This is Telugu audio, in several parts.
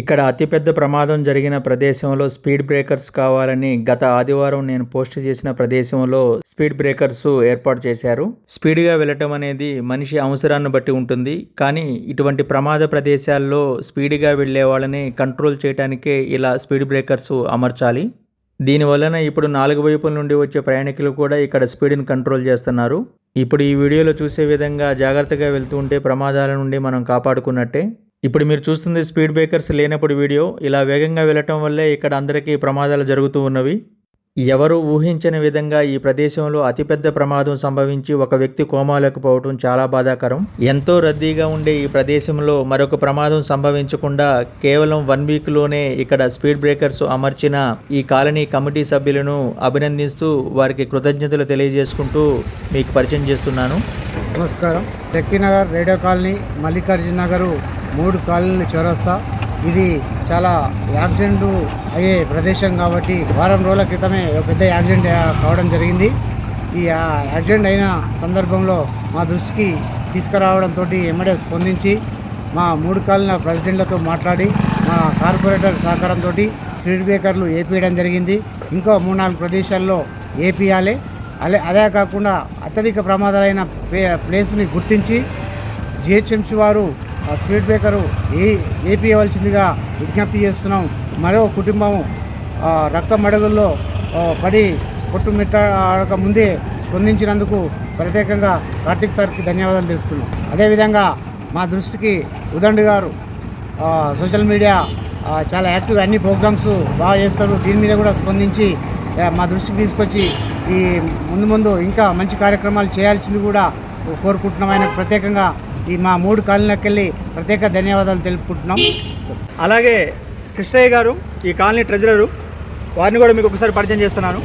ఇక్కడ అతిపెద్ద ప్రమాదం జరిగిన ప్రదేశంలో స్పీడ్ బ్రేకర్స్ కావాలని గత ఆదివారం నేను పోస్ట్ చేసిన ప్రదేశంలో స్పీడ్ బ్రేకర్స్ ఏర్పాటు చేశారు. స్పీడ్గా వెళ్ళటం అనేది మనిషి అవసరాన్ని బట్టి ఉంటుంది. కానీ ఇటువంటి ప్రమాద ప్రదేశాల్లో స్పీడ్గా వెళ్ళే వాళ్ళని కంట్రోల్ చేయడానికే ఇలా స్పీడ్ బ్రేకర్స్ అమర్చాలి. దీనివలన ఇప్పుడు నాలుగు వైపుల నుండి వచ్చే ప్రయాణికులు కూడా ఇక్కడ స్పీడ్ని కంట్రోల్ చేస్తున్నారు. ఇప్పుడు ఈ వీడియోలో చూసే విధంగా జాగ్రత్తగా వెళ్తూ ఉంటే ప్రమాదాల నుండి మనం కాపాడుకున్నట్టే. ఇప్పుడు మీరు చూస్తుంది స్పీడ్ బ్రేకర్స్ లేనప్పుడు వీడియో. ఇలా వేగంగా వెళ్ళటం వల్లే ఇక్కడ అందరికీ ప్రమాదాలు జరుగుతూ ఉన్నవి. ఎవరు ఊహించని విధంగా ఈ ప్రదేశంలో అతిపెద్ద ప్రమాదం సంభవించి ఒక వ్యక్తి కోమాలోకి పోవటం చాలా బాధాకరం. ఎంతో రద్దీగా ఉండే ఈ ప్రదేశంలో మరొక ప్రమాదం సంభవించకుండా కేవలం వన్ వీక్లోనే ఇక్కడ స్పీడ్ బ్రేకర్స్ అమర్చిన ఈ కాలనీ కమిటీ సభ్యులను అభినందిస్తూ వారికి కృతజ్ఞతలు తెలియజేసుకుంటూ మీకు పరిచయం చేస్తున్నాను. నమస్కారం. శక్తినగర్ రేడియో కాలనీ మల్లికార్జున నగరు మూడు కాలనీల చౌరస్తా. ఇది చాలా యాక్సిడెంట్ అయ్యే ప్రదేశం కాబట్టి వారం రోజుల క్రితమే ఒక పెద్ద యాక్సిడెంట్ కావడం జరిగింది. ఈ యాక్సిడెంట్ అయిన సందర్భంలో మా దృష్టికి తీసుకురావడంతో ఎమ్మెడే స్పందించి మా మూడు కాలనీల ప్రెసిడెంట్లతో మాట్లాడి మా కార్పొరేటర్ సహకారంతో స్పీడ్ బ్రేకర్లు ఏపీయడం జరిగింది. ఇంకో మూడు నాలుగు ప్రదేశాల్లో ఏపీయాలి. అలే అదే కాకుండా అత్యధిక ప్రమాదాలైన ప్లే ప్లేస్ని గుర్తించి జిహెచ్ఎంసీ వారు స్పీడ్ బ్రేకరు ఏ ఏపీయవలసిందిగా విజ్ఞప్తి చేస్తున్నాం. మరో కుటుంబం రక్త మడుగుల్లో పడి కొట్టుమిట్టాడక ముందే స్పందించినందుకు ప్రత్యేకంగా కార్తీక్ సార్కి ధన్యవాదాలు తెలుపుతున్నాం. అదేవిధంగా మా దృష్టికి ఉదండి గారు సోషల్ మీడియా చాలా యాక్టివ్ అన్ని ప్రోగ్రామ్స్ బాగా చేస్తారు. దీని మీద కూడా స్పందించి మా దృష్టికి తీసుకొచ్చి ఈ ముందు ముందు ఇంకా మంచి కార్యక్రమాలు చేయాల్సింది కూడా కోరుకుంటున్నాం. ఆయనకు ప్రత్యేకంగా ఈ మా మూడు కాలనీలకెళ్ళి ప్రత్యేక ధన్యవాదాలు తెలుపుకుంటున్నాం. అలాగే కృష్ణయ్య గారు ఈ కాలనీ ట్రెజరరు వారిని కూడా మీకు ఒకసారి పరిచయం చేస్తున్నాను.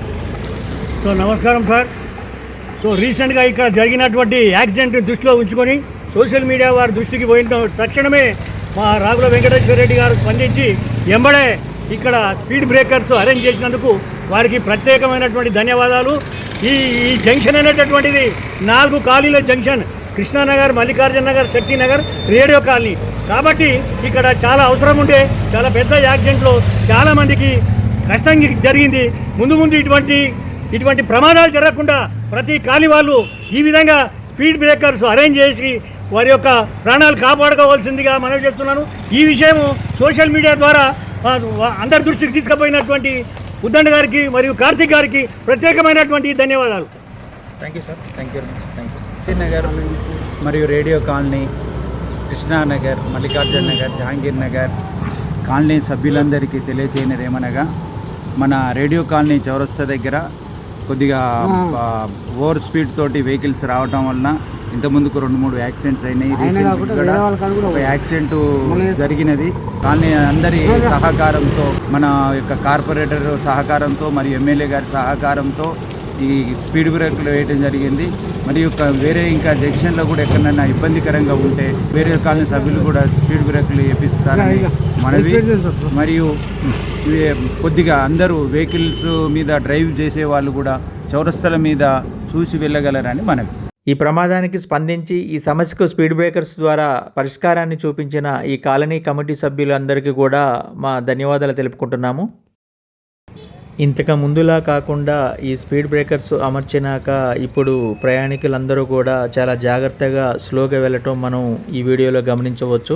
సో నమస్కారం సార్. సో రీసెంట్గా ఇక్కడ జరిగినటువంటి యాక్సిడెంట్ దృష్టిలో ఉంచుకొని సోషల్ మీడియా వారి దృష్టికి పోయిన తక్షణమే మా రాఘుల వెంకటేశ్వర రెడ్డి గారు స్పందించి ఎంబడే ఇక్కడ స్పీడ్ బ్రేకర్స్ అరేంజ్ చేసినందుకు వారికి ప్రత్యేకమైనటువంటి ధన్యవాదాలు. ఈ ఈ జంక్షన్ అనేటటువంటిది నాలుగు ఖాళీల junction Krishnanagar Mallikarjuna Nagar Shaktinagar radio colony. కాబట్టి ఇక్కడ చాలా అవసరం ఉంటే చాలా పెద్ద యాక్సిడెంట్లో చాలామందికి కష్టం జరిగింది. ముందు ముందు ఇటువంటి ఇటువంటి ప్రమాదాలు జరగకుండా ప్రతి కాలి వాళ్ళు ఈ విధంగా స్పీడ్ బ్రేకర్స్ అరేంజ్ చేసి వారి యొక్క ప్రాణాలు కాపాడుకోవాల్సిందిగా మనవి చేస్తున్నాను. ఈ విషయము సోషల్ మీడియా ద్వారా అందరి దృష్టికి తీసుకుపోయినటువంటి ఉద్దండ గారికి మరియు కార్తీక్ గారికి ప్రత్యేకమైనటువంటి ధన్యవాదాలు. Thank you sir thank you thank you Nagar మరియు radio colony Krishnanagar Mallikarjuna Nagar Jahangir Nagar colony సభ్యులందరికీ తెలియజేయనిది ఏమనగా మన రేడియో కాలనీ చౌరస్తా దగ్గర కొద్దిగా ఓవర్ స్పీడ్ తోటి వెహికల్స్ రావటం వలన ఇంతకుముందుకు రెండు మూడు యాక్సిడెంట్స్ అయినాయి. రీసెంట్ కూడా ఒక యాక్సిడెంట్ జరిగినది. కానీ అందరి సహకారంతో మన యొక్క కార్పొరేటర్ సహకారంతో మరియు ఎమ్మెల్యే గారి సహకారంతో ఈ స్పీడ్ బ్రేక్లు వేయడం జరిగింది. మరియు ఒక వేరే ఇంకా జంక్షన్లో కూడా ఎక్కడైనా ఇబ్బందికరంగా ఉంటే వేరే కాలనీ సభ్యులు కూడా స్పీడ్ బ్రేక్లు వేపిస్తారని మనవి. మరియు కొద్దిగా అందరూ వెహికల్స్ మీద డ్రైవ్ చేసే వాళ్ళు కూడా చౌరస్తల మీద చూసి వెళ్ళగలరని మనవి. ఈ ప్రమాదానికి స్పందించి ఈ సమస్యకు స్పీడ్ బ్రేకర్స్ ద్వారా పరిష్కారాన్ని చూపించిన ఈ కాలనీ కమిటీ సభ్యులందరికీ కూడా మా ధన్యవాదాలు తెలుపుకుంటున్నాము. ఇంతకు ముందులా కాకుండా ఈ స్పీడ్ బ్రేకర్స్ అమర్చినాక ఇప్పుడు ప్రయాణికులందరూ కూడా చాలా జాగ్రత్తగా స్లోగా వెళ్ళటం మనం ఈ వీడియోలో గమనించవచ్చు.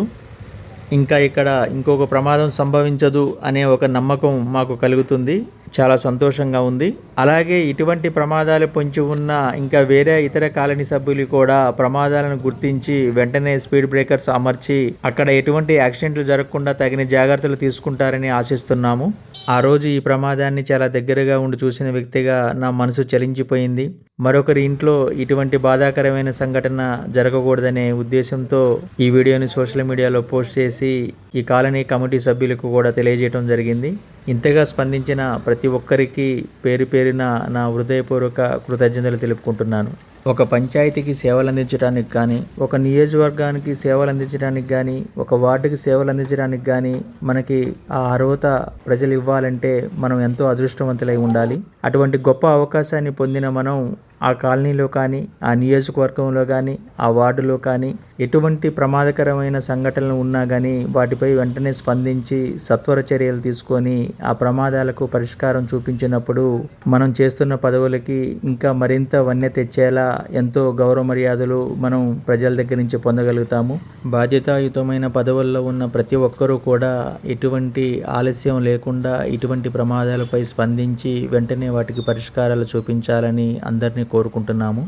ఇంకా ఇక్కడ ఇంకొక ప్రమాదం సంభవించదు అనే ఒక నమ్మకం మాకు కలుగుతుంది. చాలా సంతోషంగా ఉంది. అలాగే ఇటువంటి ప్రమాదాలు పొంచి ఉన్న ఇంకా వేరే ఇతర కాలనీ సభ్యులు కూడా ప్రమాదాలను గుర్తించి వెంటనే స్పీడ్ బ్రేకర్స్ అమర్చి అక్కడ ఎటువంటి యాక్సిడెంట్లు జరగకుండా తగిన జాగ్రత్తలు తీసుకుంటారని ఆశిస్తున్నాము. ఆ రోజు ఈ ప్రమాదాన్ని చాలా దగ్గరగా ఉండి చూసిన వ్యక్తిగా నా మనసు చలించిపోయింది. మరొకరి ఇంట్లో ఇటువంటి బాధాకరమైన సంఘటన జరగకూడదనే ఉద్దేశంతో ఈ వీడియోని సోషల్ మీడియాలో పోస్ట్ చేసి ఈ కాలనీ కమిటీ సభ్యులకు కూడా తెలియజేయడం జరిగింది. ఇంతగా స్పందించిన ప్రతి ఒక్కరికి పేరు పేరున నా హృదయపూర్వక కృతజ్ఞతలు తెలుపుకుంటున్నాను. ఒక పంచాయతీకి సేవలు అందించడానికి కానీ ఒక నియోజకవర్గానికి సేవలు అందించడానికి కానీ ఒక వార్డుకి సేవలు అందించడానికి కానీ మనకి ఆ అర్హత ప్రజలు ఇవ్వాలంటే మనం ఎంతో అదృష్టవంతులై ఉండాలి. అటువంటి గొప్ప అవకాశాన్ని పొందిన మనం ఆ కాలనీలో కానీ ఆ నియోజకవర్గంలో కానీ ఆ వార్డులో కానీ ఎటువంటి ప్రమాదకరమైన సంఘటనలు ఉన్నా కానీ వాటిపై వెంటనే స్పందించి సత్వర చర్యలు తీసుకొని ఆ ప్రమాదాలకు పరిష్కారం చూపించినప్పుడు మనం చేస్తున్న పదవులకి ఇంకా మరింత వన్య తెచ్చేలా ఎంతో గౌరవ మర్యాదలు మనం ప్రజల దగ్గర నుంచి పొందగలుగుతాము. బాధ్యతాయుతమైన పదవుల్లో ఉన్న ప్రతి ఒక్కరూ కూడా ఎటువంటి ఆలస్యం లేకుండా ఇటువంటి ప్రమాదాలపై స్పందించి వెంటనే వాటికి పరిష్కారాలు చూపించాలని అందరినీ కోరుకుంటున్నాము.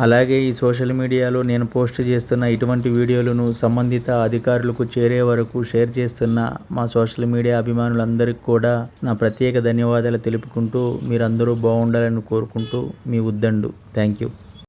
అలాగే ఈ సోషల్ మీడియాలో నేను పోస్ట్ చేస్తున్న ఇటువంటి వీడియోలను సంబంధిత అధికారులకు చేరే వరకు షేర్ చేస్తున్న మా సోషల్ మీడియా అభిమానులందరికీ కూడా నా ప్రత్యేక ధన్యవాదాలు తెలుపుకుంటూ మీరందరూ బాగుండాలని కోరుకుంటూ మీ ఉద్దండు. Thank you.